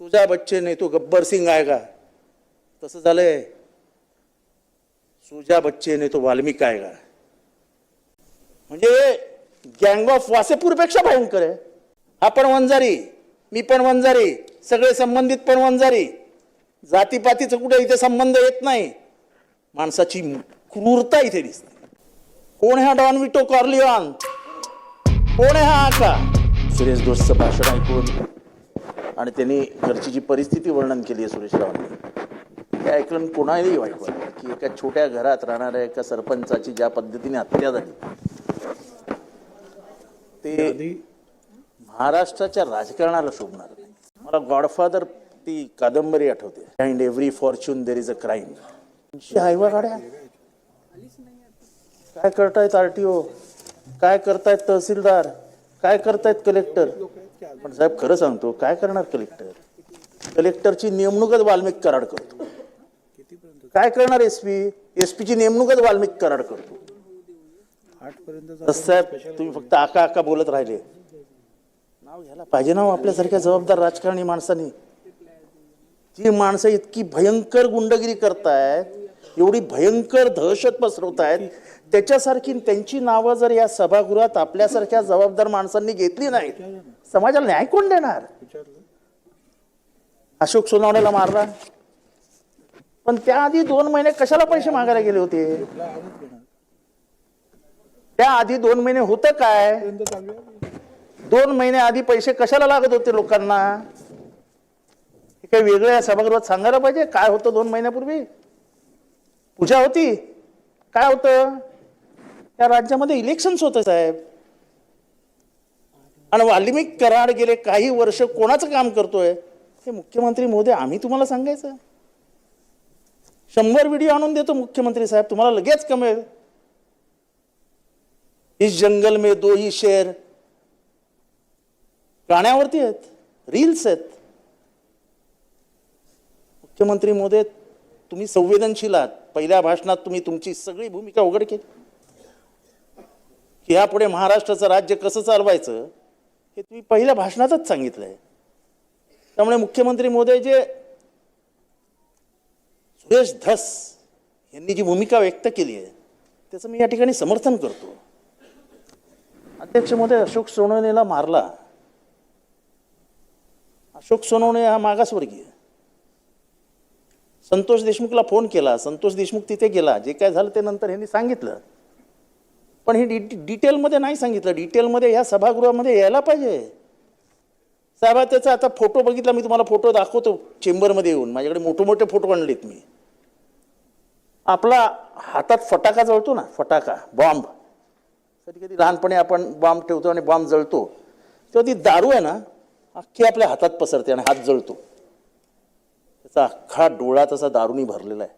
सुजा बच्चे नाही तो गब्बर सिंग आएगा तसं झालंय. सुजा बच्चे नाही तो वाल्मिक आएगा म्हणजे गँग ऑफ वासेपूरपेक्षा भयंकर आहे. हा पण वंजारी मी पण वंजारी सगळे संबंधित पण वंजारी. जातीपातीचं कुठे इथे संबंध येत नाही. माणसाची क्रूरता इथे दिसते. कोण हा डॉन विटो कॉर्लिऑन कोण हा आका? सुरेश दोषचं भाषण ऐकून आणि त्यांनी घरची जी परिस्थिती वर्णन केली आहे सुरेश रावांनी ते ऐकलं कोणालाही वाईट वाटलं की एका छोट्या घरात राहणाऱ्या एका सरपंचाची ज्या पद्धतीने हत्या झाली ते महाराष्ट्राच्या राजकारणाला शोभणार नाही. मला गॉडफादर ती कादंबरी आठवते. And every fortune there is a crime Hyva गाड्या काय करतायत आरटीओ काय करतायत तहसीलदार? काय करतायत कलेक्टर? पण साहेब खरं सांगतो काय करणार कलेक्टर कलेक्टरची नेमणूकच वाल्मिक कराड करतो. काय करणार एस पी एस ची नेमणूकच वाल्मिक कराड करतो. साहेब तुम्ही फक्त आका आका बोलत राहिले. नाव घ्यायला पाहिजे ना हो आपल्यासारख्या जबाबदार राजकारणी माणसांनी. जी माणसं इतकी भयंकर गुंडगिरी करतायत एवढी भयंकर दहशत पसरवतायत त्याच्यासारखी त्यांची नावं जर या सभागृहात आपल्यासारख्या जबाबदार माणसांनी घेतली नाहीत समाजाला न्याय कोण देणार? अशोक सोनावण्याला मारला. पण त्याआधी दोन महिने कशाला पैसे मागायला गेले होते? त्याआधी दोन महिने होतं काय? दोन महिने आधी पैसे कशाला लागत होते लोकांना? हे काही वेगळ्या सभागृहात सांगायला पाहिजे? काय होतं दोन महिन्यापूर्वी? पूजा होती? काय होतं? त्या राज्यामध्ये इलेक्शन्स होतं साहेब. आणि वाल्मिक कराड गेले काही वर्ष कोणाचं काम करतोय? हे मुख्यमंत्री मोदी आम्ही तुम्हाला सांगायचं. शंभर व्हिडिओ आणून देतो मुख्यमंत्री साहेब तुम्हाला लगेच कमेल. इस जंगल में दो ही शेर. गाण्यावरती आहेत रील्स आहेत. मुख्यमंत्री मोदी तुम्ही संवेदनशील आहात. पहिल्या भाषणात तुम्ही तुमची सगळी भूमिका उघड केली. की यापुढे महाराष्ट्राचं राज्य कसं चालवायचं हे तुम्ही पहिल्या भाषणातच सांगितलंय. त्यामुळे मुख्यमंत्री मोदी जे सुरेश धस यांनी जी भूमिका व्यक्त केली आहे त्याचं मी या ठिकाणी समर्थन करतो. अध्यक्ष मोदी अशोक सोनवणेला मारला. अशोक सोनवणे हा मागासवर्गीय. संतोष देशमुखला फोन केला संतोष देशमुख तिथे गेला जे काय झालं ते नंतर ह्यांनी सांगितलं. पण हे डि डिटेलमध्ये नाही सांगितलं डिटेलमध्ये ह्या सभागृहामध्ये यायला पाहिजे. साहेबा त्याचा आता फोटो बघितला मी तुम्हाला फोटो दाखवतो चेंबरमध्ये येऊन. माझ्याकडे मोठे मोठे फोटो आणलेत मी. आपला हातात फटाका जळतो ना फटाका बॉम्ब. कधी कधी लहानपणी आपण बॉम्ब ठेवतो आणि बॉम्ब जळतो. तेव्हा ती दारू आहे ना अख्खी आपल्या हातात पसरते आणि हात जळतो. त्याचा अख्खा डोळा तसा दारूनी भरलेला आहे.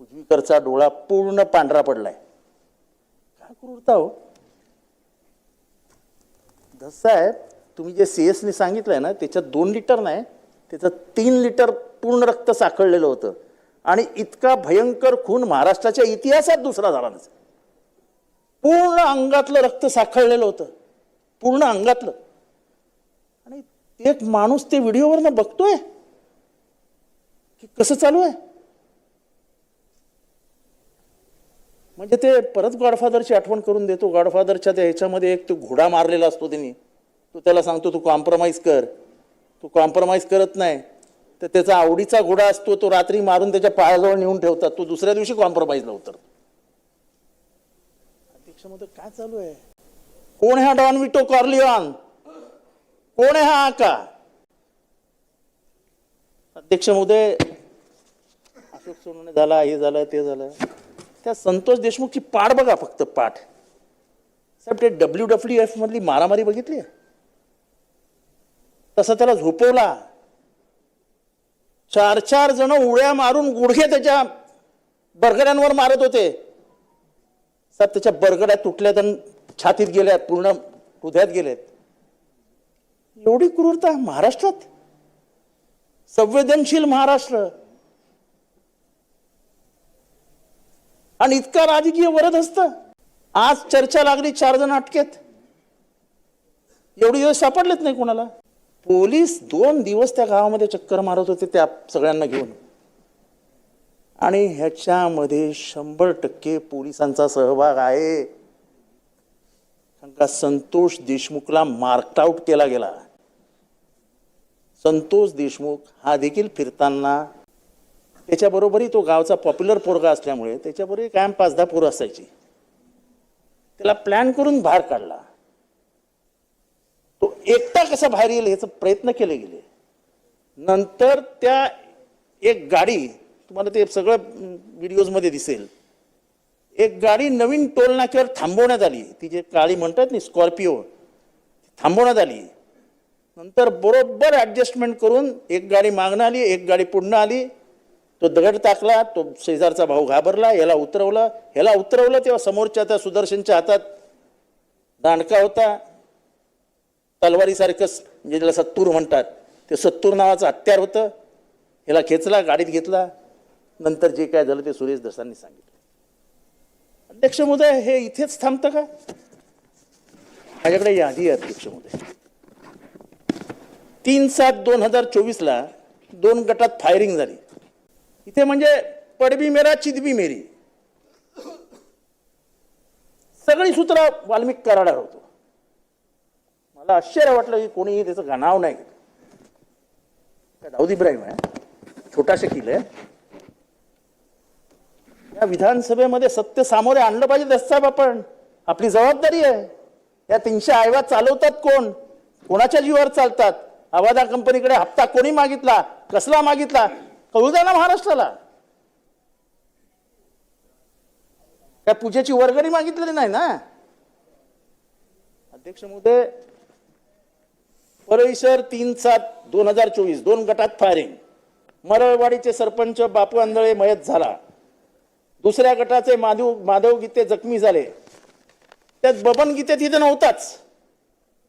उजवीकडचा डोळा पूर्ण पांढरा पडलाय. काय क्रूरता हो साहेब तुम्ही जे सी एसने सांगितलंय ना त्याच्यात दोन लिटर नाही त्याचं तीन लिटर पूर्ण रक्त साखळलेलं होतं. आणि इतका भयंकर खून महाराष्ट्राच्या इतिहासात दुसरा झाला नसेल. पूर्ण अंगातलं रक्त साखळलेलं होतं. पूर्ण अंगातलं. आणि एक माणूस ते व्हिडिओवरनं बघतोय? की कसं चालू आहे? म्हणजे ते परत गॉडफादरची आठवण करून देतो. गॉडफादरच्या त्या ह्याच्यामध्ये एक तो घोडा मारलेला असतो त्यांनी तो त्याला सांगतो तू कॉम्प्रोमाइज कर. तू कॉम्प्रोमाइज करत नाही. तर त्याचा आवडीचा घोडा असतो तो रात्री मारून त्याच्या पायाजवळ नेऊन ठेवतात. तो दुसऱ्या दिवशी कॉम्प्रोमाइजला उतरतो. अध्यक्षामध्ये काय चालू आहे? कोण हा डॉन विटो कॉर्लिऑन कोण आहे हा आका? अध्यक्ष महोदय अशोक सोनवणे झाला हे झालं ते झालं. त्या संतोष देशमुखची पाठ बघा फक्त पाठ. साहेब ते डब्ल्यू डब्ल्यू एफ मधली मारामारी बघितली? तसं त्याला झोपवला. चार चार जण उड्या मारून गुडघे त्याच्या बरगड्यांवर मारत होते. साहेब त्याच्या बरगड्या तुटल्यात आणि छातीत गेल्यात पूर्ण हृदयात गेलेत. एवढी क्रूरता महाराष्ट्रात? संवेदनशील महाराष्ट्र. आणि इतका राजकीय वरद असत आज चर्चा लागली चार जण अटकेत. एवढी दिवस सापडलेत नाही कोणाला? पोलीस दोन दिवस त्या गावामध्ये चक्कर मारत होते त्या सगळ्यांना घेऊन. आणि ह्याच्यामध्ये शंभर टक्के पोलिसांचा सहभाग आहे. का संतोष देशमुखला मार्क आउट केला गेला. संतोष देशमुख हा देखील फिरताना त्याच्याबरोबरही तो गावचा पॉप्युलर पोरगा असल्यामुळे त्याच्याबरोबर कायम पाच दहा पोरं असायची. त्याला प्लॅन करून बाहेर काढला. तो एकटा कसा बाहेर येईल ह्याचा प्रयत्न केले गेले. नंतर त्या एक गाडी तुम्हाला ते सगळं व्हिडिओजमध्ये दिसेल. एक गाडी नवीन टोल नाक्यावर थांबवण्यात आली. ती जे काळी म्हणतात ना स्कॉर्पिओ थांबवण्यात आली. नंतर बरोबर ॲडजस्टमेंट करून एक गाडी मागणं आली एक गाडी पुढनं आली. तो दगड टाकला तो शेजारचा भाऊ घाबरला याला उतरवलं. ह्याला उतरवलं तेव्हा समोरच्या त्या सुदर्शनच्या हातात दांडका होता. तलवारीसारखं म्हणजे ज्याला सत्तूर म्हणतात ते सत्तूर नावाचं हत्यार होतं. ह्याला खेचला गाडीत घेतला. नंतर जे काय झालं ते सुरेश दसांनी सांगितलं. अध्यक्ष महोदय हे इथेच थांबतं का? माझ्याकडे यादी आहे अध्यक्ष महोदय. तीन सात दोन हजार चोवीसला दोन गटात फायरिंग झाली. इथे म्हणजे पडबी मेरा चिदबी मेरी. सगळी सूत्र वाल्मिक कराडावर होतो. मला आश्चर्य वाटलं की कोणीही त्याचं नाव नाही दाऊद इब्राहिम आहे. छोटा किल आहे या विधानसभेमध्ये सत्य सामोरे आणलं पाहिजे दस्ताब आपण. आपली जबाबदारी आहे. या तीनशे आयवा चालवतात कोण? कोणाच्या जीवावर चालतात? आवादा कंपनीकडे हप्ता कोणी मागितला? कसला मागितला? कळू द्या ना महाराष्ट्राला. काय पूजेची वर्गणी मागितलेली नाही ना? अध्यक्ष महोदय परळीसर तीन सात दोन हजार चोवीस दोन गटात फायरिंग मरळवाडीचे सरपंच बापू आंधळे मयत झाला. दुसऱ्या गटाचे माधव माधव गीते जखमी झाले. त्यात बबन गीते तिथे नव्हताच.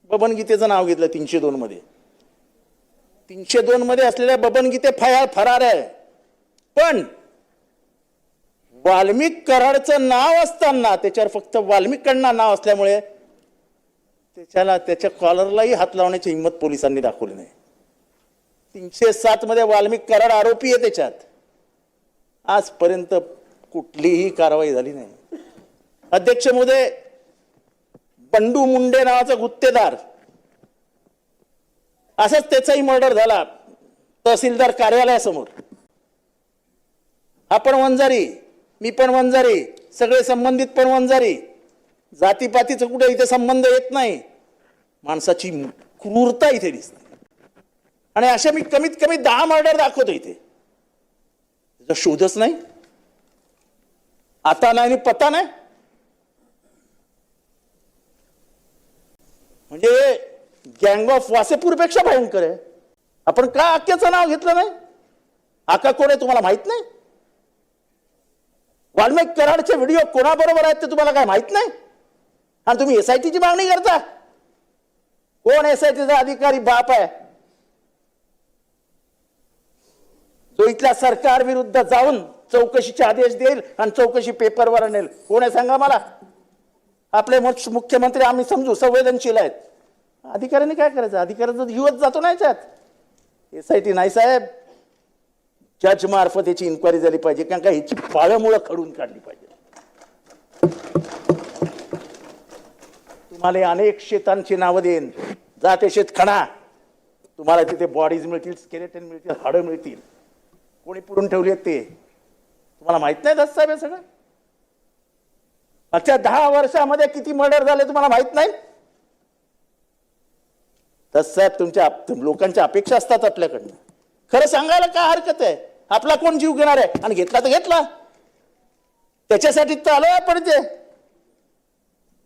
बबन गीतेचं नाव घेतलं तीनशे दोन मध्ये. तीनशे दोन मध्ये असलेल्या बबन गीते फयार फरार आहे. पण वाल्मिक कराडचं नाव असताना त्याच्यावर फक्त वाल्मिकांना नाव असल्यामुळे त्याच्याला त्याच्या कॉलरलाही हात लावण्याची हिंमत पोलिसांनी दाखवली नाही. तीनशे सात मध्ये वाल्मिक कराड आरोपी आहे त्याच्यात. आजपर्यंत कुठलीही कारवाई झाली नाही. अध्यक्ष महोदय बंडू मुंडे नावाचा गुत्तेदार असंच त्याचाही मर्डर झाला तहसीलदार कार्यालयासमोर. आपण वंजारी मी पण वंजारी सगळे संबंधित पण वंजारी. जातीपातीचं कुठे इथे संबंध येत नाही. माणसाची क्रूरता इथे दिसते. आणि अशा मी कमीत कमी दहा मर्डर दाखवतो इथे. त्याचा शोधच नाही. आता नाही आणि पत्ता नाही म्हणजे गँग ऑफ वासेपूरपेक्षा भयंकर आहे. आपण का आक्याचं नाव घेतलं नाही? आका कोण आहे तुम्हाला माहीत नाही? वाल्मिक कराडचे व्हिडिओ कोणाबरोबर आहेत ते तुम्हाला काय माहीत नाही? आणि तुम्ही एस आय टीची मागणी करता? कोण एस आय टीचा अधिकारी बाप आहे? तो इथल्या सरकार विरुद्ध जाऊन चौकशीचे आदेश देईल आणि चौकशी पेपरवर आणेल. कोण आहे सांगा मला? आपले मुख्यमंत्री आम्ही समजू संवेदनशील आहेत. अधिकाऱ्यांनी काय करायचं? अधिकाऱ्याचा जीवच जातो ना याच्यात. एस आय टी नाही साहेब. जज मार्फत याची इन्क्वायरी झाली पाहिजे कारण का ह्याची पाळमुळं खडून काढली पाहिजे. तुम्हाला अनेक शेतांची नावं देईन. जा ते शेत खणा तुम्हाला तिथे बॉडीज मिळतील स्केलेटन मिळतील हाडं मिळतील. कोणी पुरून ठेवली आहेत ते? तुम्हाला माहीत नाही दस साहेब हे सगळं? अच्छा दहा वर्षामध्ये किती मर्डर झाले तुम्हाला माहीत नाही? तस साहेब तुमच्या लोकांच्या अपेक्षा असतात आपल्याकडनं. खरं सांगायला काय हरकत आहे? आपला कोण जीव घेणार आहे? आणि घेतला तर घेतला. त्याच्यासाठी तर आलोय आपण ते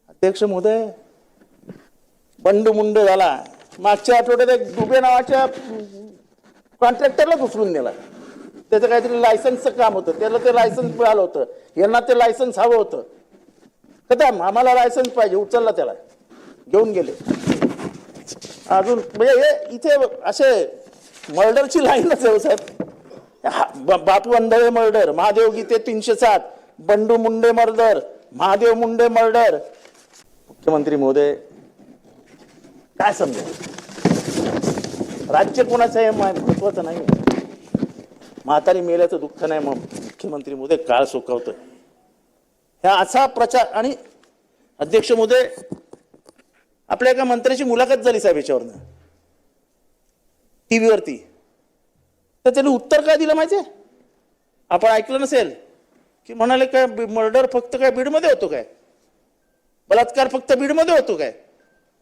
अध्यक्ष महोदय बंडमुंड झाला. मागच्या आठवड्यात एक दुबे नावाच्या कॉन्ट्रॅक्टरला घुसरून नेला. त्याचं काहीतरी लायसन्सचं काम होतं. त्याला ते लायसन्स मिळालं होतं. यांना ते लायसन्स हवं होतं. कदम आम्हाला लायसन्स पाहिजे. उचलला त्याला. घेऊन गेले. अजून म्हणजे हे इथे असे मर्डरची लाईनच आहे हो साहेब. हा, ब- बापू अंधळे मर्डर महादेव गीते तीनशे सात बंडू मुंडे मर्डर महादेव मुंडे मर्डर. मुख्यमंत्री महोदय काय समजेल? राज्य कोणाचं हे महत्वाचं नाही. म्हातारी मेल्याचं दुःख नाही मग मुख्यमंत्री मोदी काळ सोकावतोय. ह्या असा प्रचार आणि अध्यक्ष मोदय आपल्या एका मंत्र्याची मुलाखत झाली साहेब याच्यावरनं. टीव्हीवरती. तर त्यांनी उत्तर काय दिलं माहिती आपण ऐकलं नसेल की म्हणाले काय मर्डर फक्त काय बीडमध्ये होतो काय? बलात्कार फक्त बीडमध्ये होतो काय?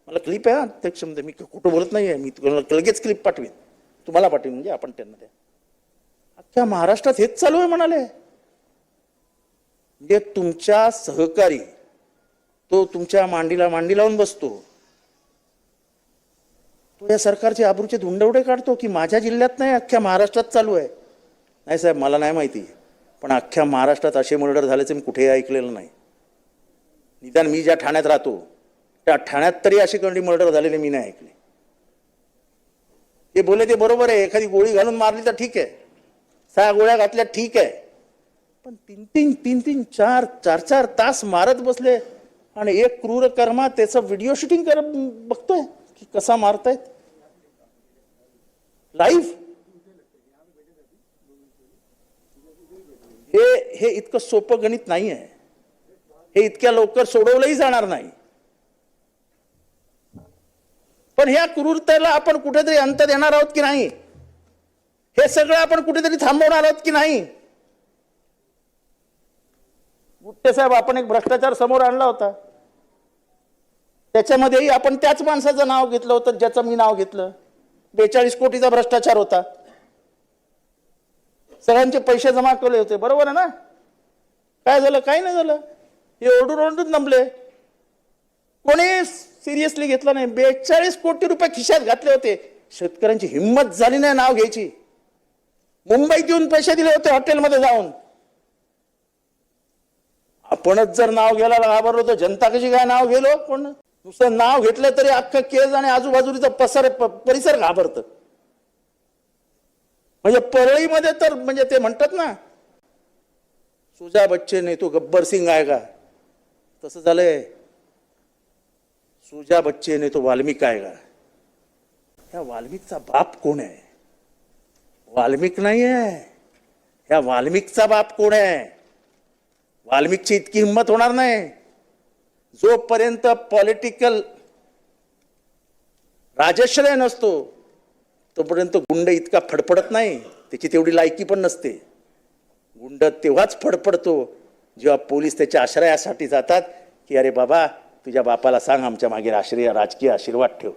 मला क्लिप आहे अध्यक्ष म्हणजे मी कुठं बोलत नाही आहे मी तुम्हाला लगेच क्लिप पाठवीन. तुम्हाला पाठवीन म्हणजे आपण त्यांना द्या. अख्ख्या महाराष्ट्रात हेच चालू आहे म्हणाले. म्हणजे तुमच्या सहकारी तो तुमच्या मांडीला मांडी लावून बसतो. तो या सरकारचे आबरूचे धुंडवडे काढतो की माझ्या जिल्ह्यात नाही अख्ख्या महाराष्ट्रात चालू आहे. नाही साहेब मला नाही माहिती. पण अख्ख्या महाराष्ट्रात असे मर्डर झाल्याचे मी कुठेही ऐकलेलं नाही. निदान मी ज्या ठाण्यात राहतो त्या ठाण्यात तरी असे कंडी मर्डर झालेले मी नाही ऐकले. ते बोले ते बरोबर आहे. एखादी गोळी घालून मारली तर ठीक आहे. सहा गोळ्या घातल्या ठीक आहे. पण तीन तीन तीन तीन चार चार चार तास मारत बसले आणि एक क्रूर कर्मा त्याचं व्हिडिओ शूटिंग कर बघतोय. की कसा मारतायत? लाईव्ह हे हे इतकं सोपं गणित नाही आहे हे इतक्या लवकर सोडवलंही जाणार नाही. पण ह्या क्रूरतेला आपण कुठेतरी अंत देणार आहोत की नाही? हे सगळं आपण कुठेतरी थांबवणार आहोत की नाही? गुट्टे साहेब आपण एक भ्रष्टाचार समोर आणला होता. त्याच्यामध्येही आपण त्याच माणसाचं नाव घेतलं होतं ज्याचं मी नाव घेतलं. बेचाळीस कोटीचा भ्रष्टाचार होता. सगळ्यांचे पैसे जमा केले होते बरोबर आहे ना? काय झालं? काही नाही झालं. हे ओरडून ओरडून नमले कोणी सिरियसली घेतलं नाही. बेचाळीस कोटी रुपये खिशात घातले होते. शेतकऱ्यांची हिंमत झाली नाही नाव घ्यायची. मुंबईत येऊन पैसे दिले होते हॉटेलमध्ये जाऊन. आपणच जर नाव घ्यायला घाबरलो तर जनता कशी काय नाव गेलो हो? कोण? नुसतं नाव घेतलं तरी अख्खं केज आणि आजूबाजूचा पसर परिसर घाबरत. म्हणजे परळीमध्ये तर म्हणजे ते म्हणतात ना सुजा बच्चे नाही तो गब्बर सिंग आहे का? तसं झालंय. सुजा बच्चे नाही तो वाल्मिक आहे का? ह्या वाल्मिकचा बाप कोण आहे? वाल्मिक नाही आहे. ह्या वाल्मिकचा बाप कोण आहे? वाल्मिकची इतकी हिंमत होणार नाही. जोपर्यंत पॉलिटिकल राजश्रय नसतो तोपर्यंत गुंड इतका फडफडत नाही त्याची तेवढी लायकी पण नसते. गुंड तेव्हाच फडफडतो जेव्हा पोलीस त्याच्या आश्रयासाठी जातात की अरे बाबा तुझ्या बापाला सांग आमच्या मागे आश्रय राजकीय आशीर्वाद ठेव.